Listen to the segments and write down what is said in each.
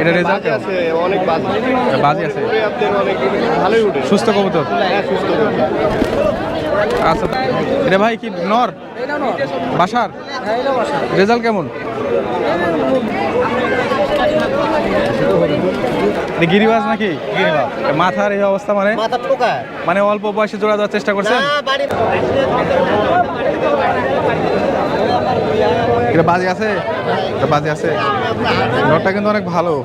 এটা রেজাল্ট বাজে আছে অনেক বাজে। বাজি আছে। অনেক ভালোই উঠে। সুস্থ কবুতর? হ্যাঁ সুস্থ আচ্ছা এটা ভাই কি নর? বাসার? রেজাল্ট কেমন? গিরিবাজ নাকি? মাথার এই অবস্থা মানে? মানে অল্প বয়সে জোড়া দেওয়ার চেষ্টা করছেন? বাড়ি এটা বাজি আছে? এটা বাজে আছে। নরটা কিন্তু অনেক ভালো।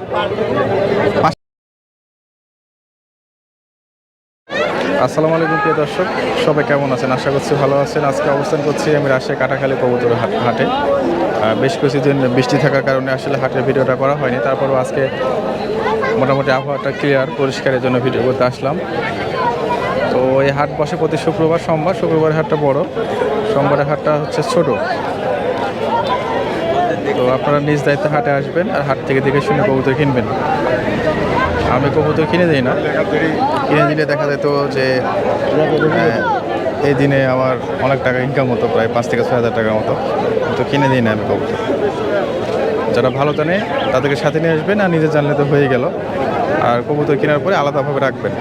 আসসালামু আলাইকুম, প্রিয় দর্শক। সবাই কেমন আছেন? আশা করছি ভালো আছেন। আজকে অবস্থান করছি আমি রাজশাহী কাটাখালী কবুতর হাট- বেশ কিছুদিন বৃষ্টি থাকার কারণে আসলে হাটের ভিডিওটা করা হয়নি। তারপরও আজকে মোটামুটি আবহাওয়াটা ক্লিয়ার পরিষ্কারের জন্য ভিডিও করতে আসলাম। তো এই হাট বসে প্রতি শুক্রবার, সোমবার। শুক্রবারের হাটটা বড়। সোমবারের হাটটা হচ্ছে ছোট। আপনারা নিজ দায়িত্বে হাটে আসবেন আর হাট থেকে দেখে শুনে কবুতর কিনবেন। আমি কবুতর কিনে দিই না। কিনে দিলে দেখা যেত যে এই দিনে আমার অনেক টাকা ইনকাম হতো, প্রায় পাঁচ থেকে ছয় হাজার টাকার মতো। তো কিনে দিই না আমি কবুতর। যারা ভালো জানে, তাদেরকে সাথে নিয়ে আসবেন আর নিজে জানলে তো হয়ে গেল। আর কবুতর কেনার পরে আলাদাভাবে রাখবেন।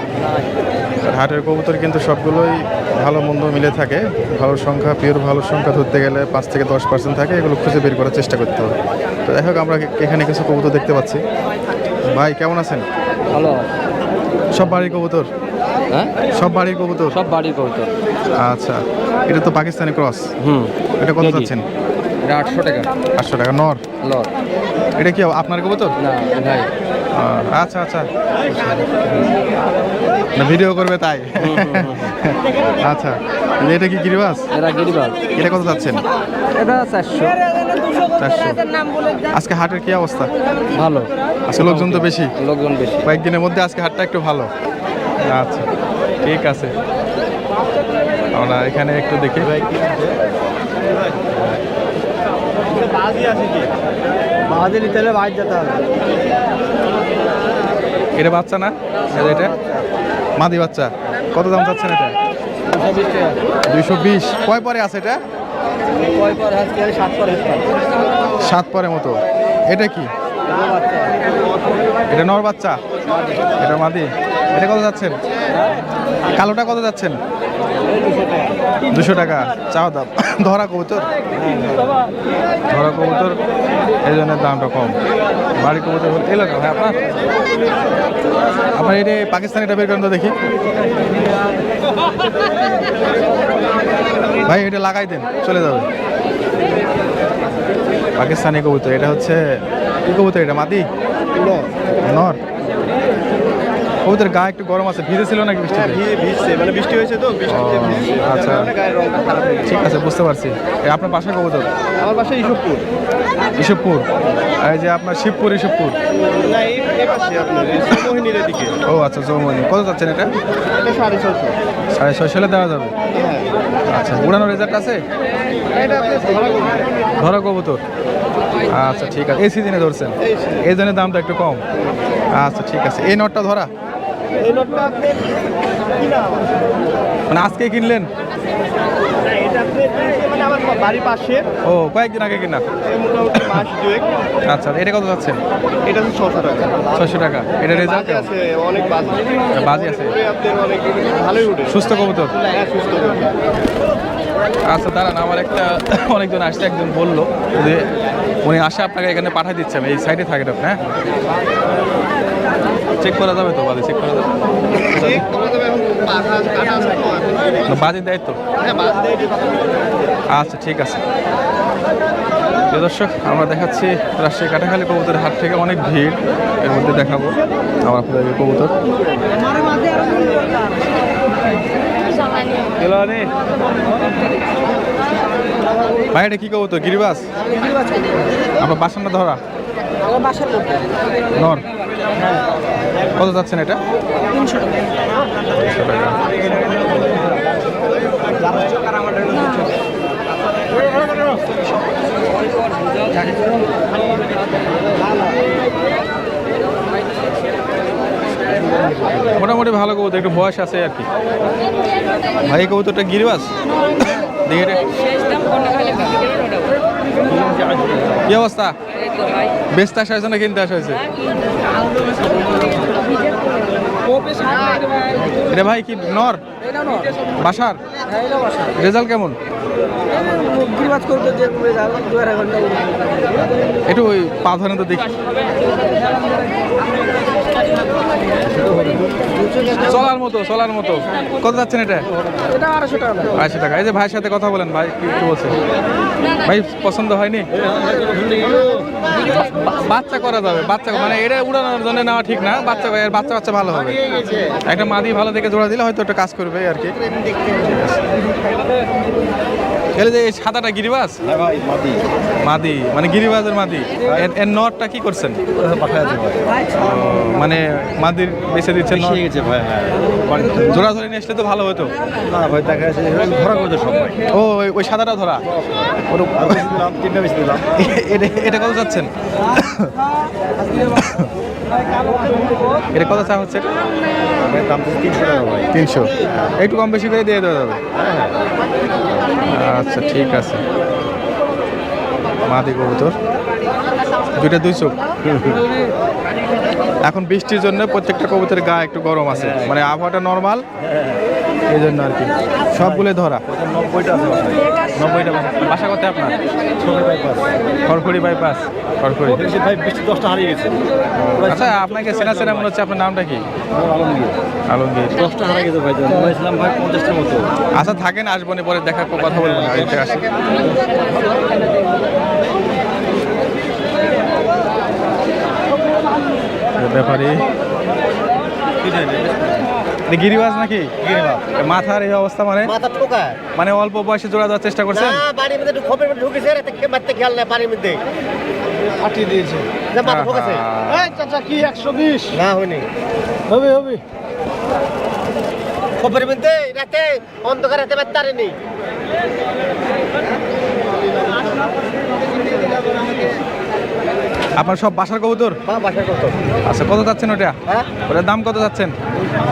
আর হাটের কবুতর কিন্তু সবগুলোই ভালো মন্দ মিলে থাকে। ভালো সংখ্যা পিওর ভালো সংখ্যা ধরতে গেলে পাঁচ থেকে দশ পার্সেন্ট থাকে এগুলো খুঁজে বের করার চেষ্টা করতে হবে। তো দেখো আমরা এখানে কিছু কবুতর দেখতে পাচ্ছি। ভাই কেমন আছেন? ভালো। সব বাড়ির কবুতর? হ্যাঁ? সব বাড়ির কবুতর? সব বাড়ির কবুতর। আচ্ছা এটা তো পাকিস্তানি ক্রস। হুম। এটা কত। যাচ্ছেন? এটা আটশো টাকা। আটশো টাকা নর? লট এটা কি আপনার কবুতর? না ভাই। আচ্ছা আচ্ছা। না ভিডিও করবে তাই। আচ্ছা। এটা কি গিরিবাস? এরা গিরিবাল এটা কত যাচ্ছেন? এটা চারশো। আজকে হাটের কি অবস্থা? ভালো। আজকে লোকজন তো বেশি। লোকজন বেশি। কয়েকদিনের মধ্যে আজকে হাটটা একটু ভালো। আচ্ছা ঠিক আছে। আমরা এখানে একটু দেখি। বাজে নিতে হলে বাইরে যেতে হবে। এটা বাচ্চা না? এটা? মাদি বাচ্চা। কত দাম চাচ্ছেন এটা? দুইশো বিশ। কয় পরে আছে এটা? কয় পর আজকে সাত পর সাত পরে মতো। এটা কি? এটা নর বাচ্চা। এটা মাদি এটা কত যাচ্ছেন? কালোটা কত যাচ্ছেন? দুশো টাকা। চাও দাম ধরা কবুতর? ধরা কবুতর, এই জন্য দামটা কম। বাড়ি কবুতর হল এলাকা ভাই আপনার? আপনার এটা পাকিস্তানিটা বের করেন তো দেখি। ভাই, এটা লাগাই দেন, চলে যাবে। পাকিস্তানি কবুতর, এটা হচ্ছে, কি কবুতর এটা, মাদি? নর। কবুতর গা একটু গরম আছে ভিজে ছিল নাকি বৃষ্টি ভিজছে। মানে বৃষ্টি হয়েছে তো আচ্ছা। হয়ে। ঠিক আছে বুঝতে পারছি। আপনার বাসা কবুতর? আমার বাসায় ইসবপুর। ইসবপুর? এই যে আপনার শিবপুর ইসবপুর? ও আচ্ছা চৌমনি কত যাচ্ছেন এটা? সাড়ে ছশো সাড়ে ছয়শো দেওয়া যাবে? হ্যাঁ। আচ্ছা উড়ানোর রেজাল্ট আছে? ধরা কবুতর। আচ্ছা ঠিক আছে। এই সিজনে ধরছেন। এই জন্য দামটা একটু কম। আচ্ছা ঠিক আছে। এই নটটা ধরা? মানে আজকে কিনলেন? এটা মানে আমার বাড়ির পাশে। ও কয়েকদিন আগে কিনা। মোটামুটি মাস দুয়েক। আচ্ছা এটা কত যাচ্ছেন এটা ছশো টাকা। ছয়শো টাকা। এটা রেজাল্ট আছে অনেক বাজে। বাজি আছে। তবে আপনার অনেক ভালোই উঠে। সুস্থ কবুতর? হ্যাঁ সুস্থ। আচ্ছা দাঁড়ান আমার একটা অনেকজন আসছে একজন বলল যে উনি আসে আপনাকে এখানে পাঠিয়ে দিচ্ছে আমি এই সাইডে থাকেন আপনি হ্যাঁ? চেক করা যাবে তো বাজে চেক করা যাবে? বাজে দেয় তো হ্যাঁ। আচ্ছা ঠিক আছে। দর্শক আমরা দেখাচ্ছি রাজশাহী কাটাখালী কবুতরের হাট থেকে অনেক ভিড়। এর মধ্যে দেখাবো আমার আপনাদের কবুতর। ভাই এটা কি কবুতর? গিরিবাস? আপনার বাসানটা ধরা? নর কত যাচ্ছেন এটা? তিনশো টাকা। মোটামুটি ভালো কবুতর একটু বয়স আছে আর কি। ভাই কবুতরটা গিরিবাস। কি অবস্থা? বেচতে আসা হয়েছে না কিনতে আসা হয়েছে? এটা ভাই কি নর? বাসার? রেজাল্ট কেমন? একটু ওই পা ধরেন তো দেখি। চলার মতো চলার মতো। কত যাচ্ছেন এটা? আড়াইশো টাকা। এই যে ভাইয়ের সাথে কথা বলেন ভাই কি বলছে? ভাই, পছন্দ হয়নি? বাচ্চা করা যাবে, বাচ্চা মানে এটা উড়ানোর জন্য নেওয়া ঠিক না, বাচ্চা এর বাচ্চা বাচ্চা ভালো হবে। একটা মাদি ভালো দেখে জোড়া দিলে হয়তো একটা কাজ করবে আর কি। এলে যে সাদাটা গিরিবাস মাদি। মানে গিরিবাজের মাদি। এর- এর নটটা কি করছেন? মানে মাদির বেছে দিচ্ছেন জোড়া ধরে নিয়ে আসলে তো ভালো হতো। ও ওই- সাদাটা ধরা? এটা এটা কত চাচ্ছেন? এটা কত চা হচ্ছে? তিনশো একটু কম বেশি করে দিয়ে দেওয়া যাবে। আচ্ছা ঠিক আছে। মাদি কবুতর। দুইটা দুই চোখ। এখন বৃষ্টির জন্য প্রত্যেকটা কবুতরের গা একটু গরম আছে। মানে আবহাওয়াটা নর্মাল এই জন্য আর কি। সবগুলো ধরা। নব্বইটা বাসা। বাসা করতে আপনার? খড়খড়ি বাইপাস। খড়খড়ি। দশটা হারিয়ে গেছে। আচ্ছা আপনাকে চেনা চেনা মনে হচ্ছে আপনার নামটা কি? আলমগীর। আলমগীর। দশটা হারিয়ে গেছে ভাই বলেছিলাম ভাই পঞ্চাশটার মতো। আচ্ছা থাকেন আসব নি পরে দেখা কথা বলব না ব্যাপারে। গিরিবাজ নাকি? মাথার এই অবস্থা মানে? মাথা ঠোকা মানে অল্প বয়সে জোড়া দেওয়ার চেষ্টা করছেন? না বাড়ির মধ্যে খোপের মধ্যে ঢুকেছে আর এতে মারতে খেয়াল নাই বাড়ির মধ্যে। ফাটিয়ে দিয়েছে। না মাথা ঠোকেছে আহা। চাচা কি একশো বিশ? না হয়নি। হবে হবে। খোপের মধ্যে রাতে অন্ধকার রাতে মারতে পারেনি। আপনার সব বাসার কবুতর? হ্যাঁ বাসার কত আচ্ছা কত যাচ্ছেন ওটা হ্যাঁ? ওটার দাম কত যাচ্ছেন?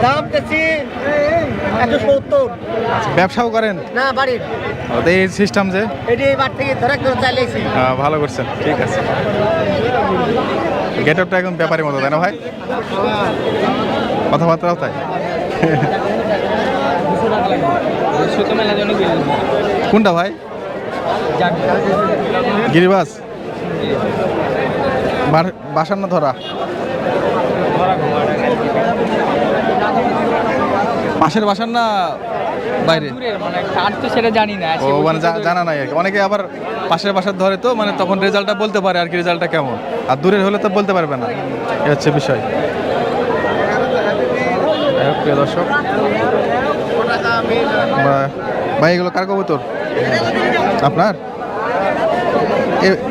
দাম সত্তর। ব্যবসাও করেন? না বাড়ির। এই সিস্টেম যে? এটি থেকে ধরে আহ, ভালো করছেন ঠিক আছে। গেট আপটা একদম ব্যাপারের মতো তাই না ভাই? কথাবার্তাও তাই। কোনটা ভাই? গিরিবাস? বার- বাসার না ধরা। পাশের বাসার না বাইরে মানে কার তো সেটা জানি না ও মানে জানা নাই অনেকে আবার পাশের বাসার ধরে তো মানে তখন রেজাল্টটা বলতে পারে আর কি রেজাল্টটা কেমন। আর দূরের হলে তো বলতে পারবে না। এ হচ্ছে বিষয়। প্রিয় দর্শক ভাই এগুলো কার কবুতর? আপনার?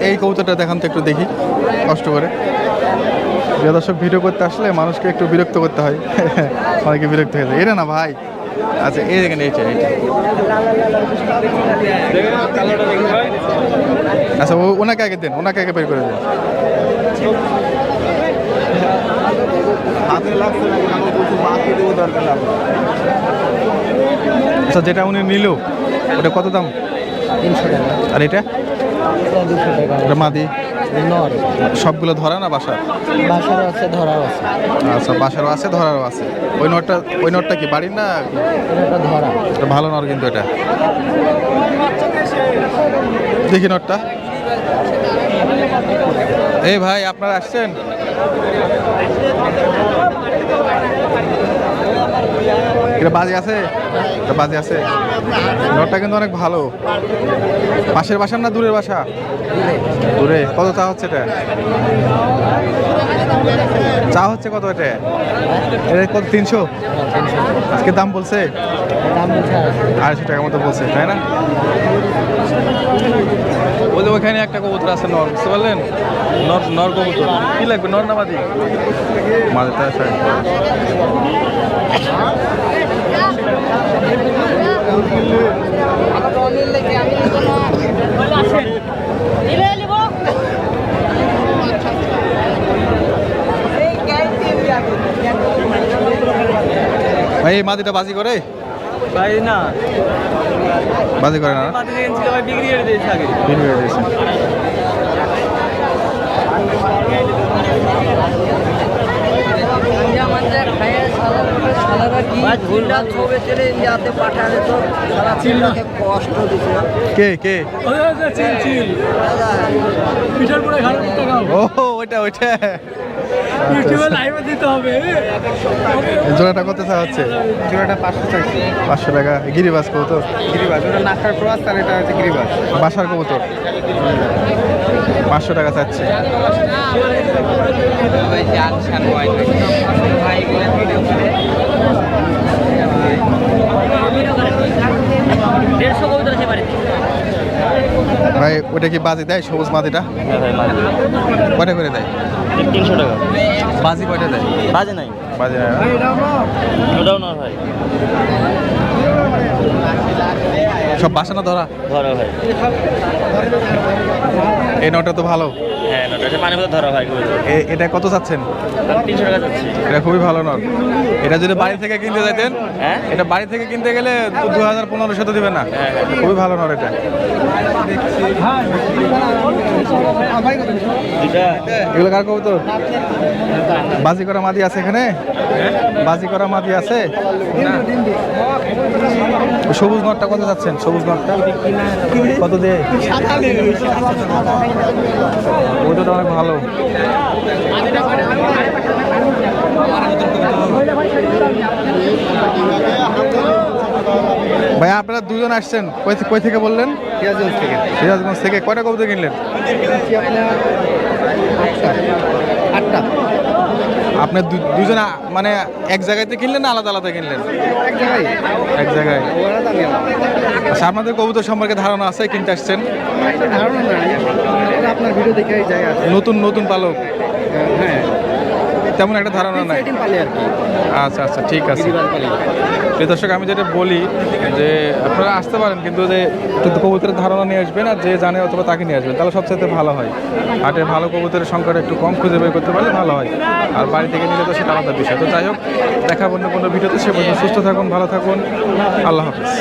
এই কবুতরটা দেখান তো একটু দেখি কষ্ট করে। প্রিয় দর্শক ভিডিও করতে আসলে মানুষকে একটু বিরক্ত করতে হয়। অনেকে বিরক্ত হয়ে যায়। এটা না ভাই। আচ্ছা এই দেখেন এইটা এইটা। আচ্ছা ও ওনাকে আগে দেন ওনাকে আগে বের করে দেন। আচ্ছা যেটা উনি নিল ওটা কত দাম? তিনশো টাকা। আর এটা? দুশো মাদি? নর সবগুলো ধরা না বাসার? বাসারও আছে ধরাও আছে। আচ্ছা বাসারও আছে ধরারও আছে। ওই নোটটা ওই নোটটা কি বাড়ির না? এটা ধরা। এটা ভালো নর কিন্তু এটা। দেখি নোটটা। এই ভাই আপনারা আসছেন? এটা বাজে আছে? এটা বাজে আছে। নোটটা কিন্তু অনেক ভালো। পাশের বাসার না দূরের বাসা? দূরে। কত চা হচ্ছে এটা? চা হচ্ছে কত এটা? এটা কত, তিনশো? আজকে দাম বলছে? আড়াইশো টাকার মতো বলছে, তাই না? ওই যে ওখানে একটা কবুতর আছে নর বুঝতে পারলেন? নর নর কবুতর। কি লাগবে? নর না আছে। ভাই এই মাদিটা বাজি করে। ভাই না। বাজি করে না? মাঝে ছিল ভাই বিক্রি করে দিয়েছে আগে। বিক্রি করে দিয়েছে। কে কে ওইটা ওইটা। জোড়াটা কত চা হচ্ছে? জোড়াটা পাঁচশো চাইছি পাঁচশো টাকা। গিরিবাস কবুতর? গিরিবাজ ওটা নাকার ক্রস আর এটা হচ্ছে গিরিবাজ বাসার কবুতর? পাঁচশো টাকা চাচ্ছে। দেড়শো কবিতা আছে বাড়িতে। ভাই ওটা কি বাজি দেয়? সবুজ মাদিটা? কয়টা করে দেয়? তিনশো টাকা। বাজি কয়টা দেয়? বাজে নাই। বাজে দেয় না? ওটাও না ভাই। সব বাসা না ধরা? ধরা ভাই। এই নটা তো ভালো। হ্যাঁ না এটা পানি ধরা ভাই এটা কত চাচ্ছেন? তিনশো টাকা যাচ্ছে এটা খুবই ভালো নট। এটা যদি বাড়ি থেকে কিনতে যাইতেন হ্যাঁ? এটা বাড়ি থেকে কিনতে গেলে দু হাজার পনেরোশো তো দিবেন না। হ্যাঁ, হ্যাঁ। খুবই ভালো নট এটা। এগুলো কার কবুতর? বাজি করা মাদি আছে এখানে? বাজি করা মাদি আছে? সবুজ নটটা কত যাচ্ছেন সবুজ কত দিয়ে? ওটা অনেক ভালো। ভাই আপনারা দুজন আসছেন। কই থেকে বললেন? সিরাজগঞ্জ থেকে সিরাজগঞ্জ থেকে। কয়টা কবুতর কিনলেন? আটটা। আপনি দুজন মানে এক জায়গাতে কিনলেন না আলাদা আলাদা কিনলেন? এক জায়গায়। এক জায়গায়। আচ্ছা আপনাদের কবুতর সম্পর্কে ধারণা আছে কিনতে আসছেন? ধারণা নাই। আপনার ভিডিও দেখে নতুন নতুন পালক। হ্যাঁ। তেমন একটা ধারণা নাই। আচ্ছা আচ্ছা ঠিক আছে। প্রিয় দর্শক আমি যেটা বলি যে আপনারা আসতে পারেন কিন্তু যে একটু কবুতরের ধারণা নিয়ে আসবেন আর যে জানে অথবা তাকে নিয়ে আসবেন তাহলে সবচেয়ে ভালো হয়। হাটে ভালো কবুতরের সংখ্যাটা একটু কম খুঁজে বের করতে পারলে ভালো হয়। আর বাড়ি থেকে নিলে তো সেটা আলাদা বিষয়। তো যাই হোক দেখা অন্য কোনো ভিডিওতে। সে পর্যন্ত সুস্থ থাকুন ভালো থাকুন। আল্লাহ হাফিজ।